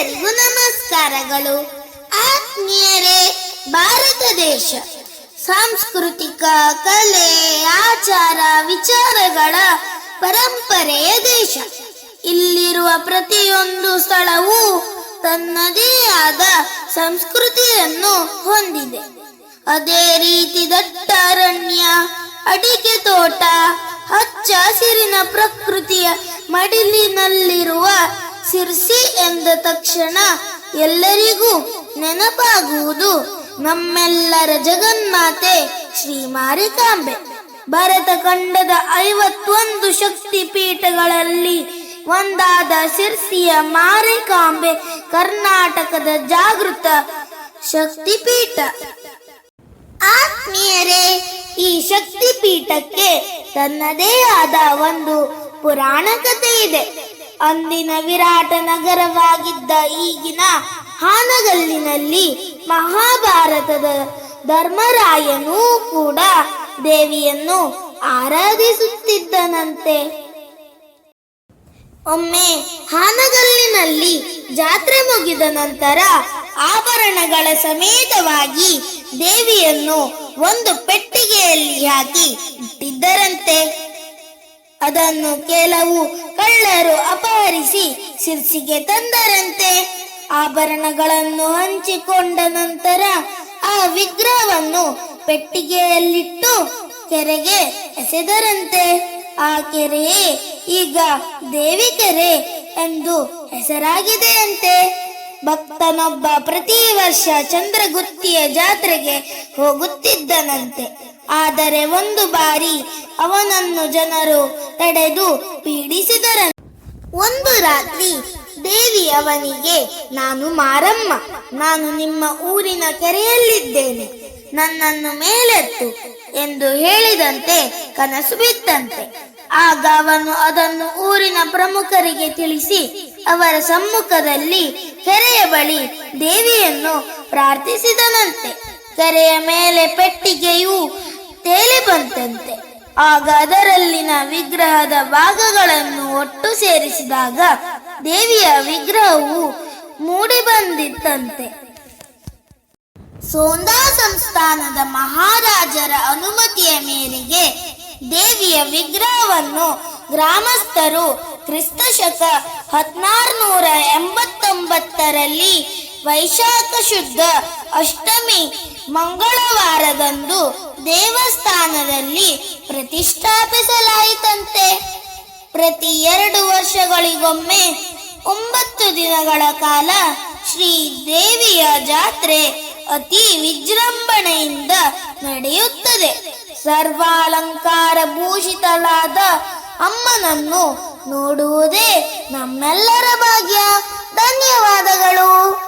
ಎಲ್ಲರಿಗೂ ನಮಸ್ಕಾರಗಳು. ಆತ್ಮೀಯರೇ, ಭಾರತ ದೇಶ. ಸಾಂಸ್ಕೃತಿಕ, ಕಲೆ, ಆಚಾರ, ವಿಚಾರಗಳ ಪರಂಪರೆಯ ದೇಶ. ಇಲ್ಲಿರುವ ಪ್ರತಿಯೊಂದು ಸ್ಥಳವೂ ತನ್ನದೇ ಆದ ಸಂಸ್ಕೃತಿಯನ್ನು ಹೊಂದಿದೆ. ಅದೇ ರೀತಿ ದಟ್ಟ ಅರಣ್ಯ ಅಡಿಕೆ ತೋಟ, ಹಚ್ಚ ಹಸಿರಿನ ಪ್ರಕೃತಿಯ ಮಡಿಲಿನಲ್ಲಿರುವ ಸಿರ್ಸಿ ಎಂದ ತಕ್ಷಣ ಎಲ್ಲರಿಗೂ ನೆನಪಾಗುವುದು. ನಮ್ಮೆಲ್ಲರ ಜಗನ್ಮಾತೆ ಶ್ರೀ ಮಾರಿಕಾಂಬೆ ಭಾರತ ಖಂಡದ ಐವತ್ತೊಂದು ಶಕ್ತಿ ಪೀಠಗಳಲ್ಲಿ ಒಂದಾದ ಶಿರ್ಸಿಯ ಮಾರಿಕಾಂಬೆ ಕರ್ನಾಟಕದ ಜಾಗೃತ ಶಕ್ತಿಪೀಠ. ಆತ್ಮೀಯರೇ, ಈ ಶಕ್ತಿ ಪೀಠಕ್ಕೆ ತನ್ನದೇ ಆದ ಒಂದು ಪುರಾಣ ಕಥೆ ಇದೆ. ಅಂದಿನ ವಿರಾಟ ನಗರವಾಗಿದ್ದ ಈಗಿನ ಹಾನಗಲ್ಲಿನಲ್ಲಿ ಮಹಾಭಾರತದ ಧರ್ಮರಾಯನೂ ಕೂಡ ದೇವಿಯನ್ನು ಆರಾಧಿಸುತ್ತಿದ್ದನಂತೆ. ಒಮ್ಮೆ ಹಾನಗಲ್ಲಿನಲ್ಲಿ ಜಾತ್ರೆ ಮುಗಿದ ನಂತರ ಆಭರಣಗಳ ಸಮೇತವಾಗಿ ದೇವಿಯನ್ನು ಒಂದು ಪೆಟ್ಟಿಗೆಯಲ್ಲಿ ಹಾಕಿ ಇಟ್ಟಿದ್ದರಂತೆ. ಅದನ್ನು ಕೆಲವು ಕಳ್ಳರು ಅಪಹರಿಸಿ ಶಿರ್ಸಿಗೆ ತಂದರಂತೆ. ಆಭರಣಗಳನ್ನು ಹಂಚಿಕೊಂಡ ನಂತರ ಆ ವಿಗ್ರಹವನ್ನು ಪೆಟ್ಟಿಗೆಯಲ್ಲಿಟ್ಟು ಕೆರೆಗೆ ಎಸೆದರಂತೆ. ಆ ಕೆರೆಯೇ ಈಗ ದೇವಿ ಕೆರೆ ಎಂದು ಹೆಸರಾಗಿದೆಯಂತೆ. ಭಕ್ತನೊಬ್ಬ ಪ್ರತಿ ವರ್ಷ ಚಂದ್ರಗುತ್ತಿಯ ಜಾತ್ರೆಗೆ ಹೋಗುತ್ತಿದ್ದನಂತೆ. ಆದರೆ ಒಂದು ಬಾರಿ ಅವನನ್ನು ಜನರು ತಡೆದು ಪೀಡಿಸಿದರ ಒಂದು ರಾತ್ರಿ ದೇವಿ ಅವನಿಗೆ, ನಾನು ಮಾರಮ್ಮ, ನಾನು ನಿಮ್ಮ ಊರಿನ ಕೆರೆಯಲ್ಲಿದ್ದೇನೆ, ನನ್ನನ್ನು ಮೇಲೆತ್ತು ಎಂದು ಹೇಳಿದಂತೆ ಕನಸು ಬಿತ್ತಂತೆ. ಆಗ ಅವನು ಅದನ್ನು ಊರಿನ ಪ್ರಮುಖರಿಗೆ ತಿಳಿಸಿ, ಅವರ ಸಮ್ಮುಖದಲ್ಲಿ ಕೆರೆಯ ಬಳಿ ದೇವಿಯನ್ನು ಪ್ರಾರ್ಥಿಸಿದನಂತೆ. ಕೆರೆಯ ಮೇಲೆ ಪೆಟ್ಟಿಗೆಯು ತೇಲಿ ಬಂತಂತೆ. ಆಗ ಅದರಲ್ಲಿನ ವಿಗ್ರಹದ ಭಾಗಗಳನ್ನು ಒಟ್ಟು ಸೇರಿಸಿದಾಗ ದೇವಿಯ ವಿಗ್ರಹವು ಮೂಡಿ ಬಂದಿತ್ತಂತೆ. ಸೋಂದಾ ಸಂಸ್ಥಾನದ ಮಹಾರಾಜರ ಅನುಮತಿಯ ಮೇರೆಗೆ ದೇವಿಯ ವಿಗ್ರಹವನ್ನು ಗ್ರಾಮಸ್ಥರು ಕ್ರಿಸ್ತ ಶಕ ಹದಿನಾರುನೂರ ಎಂಬತ್ತೊಂಬತ್ತರಲ್ಲಿ ವೈಶಾಖ ಶುದ್ಧ ಅಷ್ಟಮಿ ಮಂಗಳವಾರದಂದು ದೇವಸ್ಥಾನದಲ್ಲಿ ಪ್ರತಿಷ್ಠಾಪಿಸಲಾಯಿತಂತೆ. ಪ್ರತಿ ಎರಡು ವರ್ಷಗಳಿಗೊಮ್ಮೆ ಒಂಬತ್ತು ದಿನಗಳ ಕಾಲ ಶ್ರೀ ದೇವಿಯ ಜಾತ್ರೆ ಅತಿ ವಿಜೃಂಭಣೆಯಿಂದ ನಡೆಯುತ್ತದೆ. ಸರ್ವಾಲಂಕಾರ ಭೂಷಿತಳಾದ ಅಮ್ಮನನ್ನು ನೋಡುವುದೇ ನಮ್ಮೆಲ್ಲರ ಭಾಗ್ಯ. ಧನ್ಯವಾದಗಳು.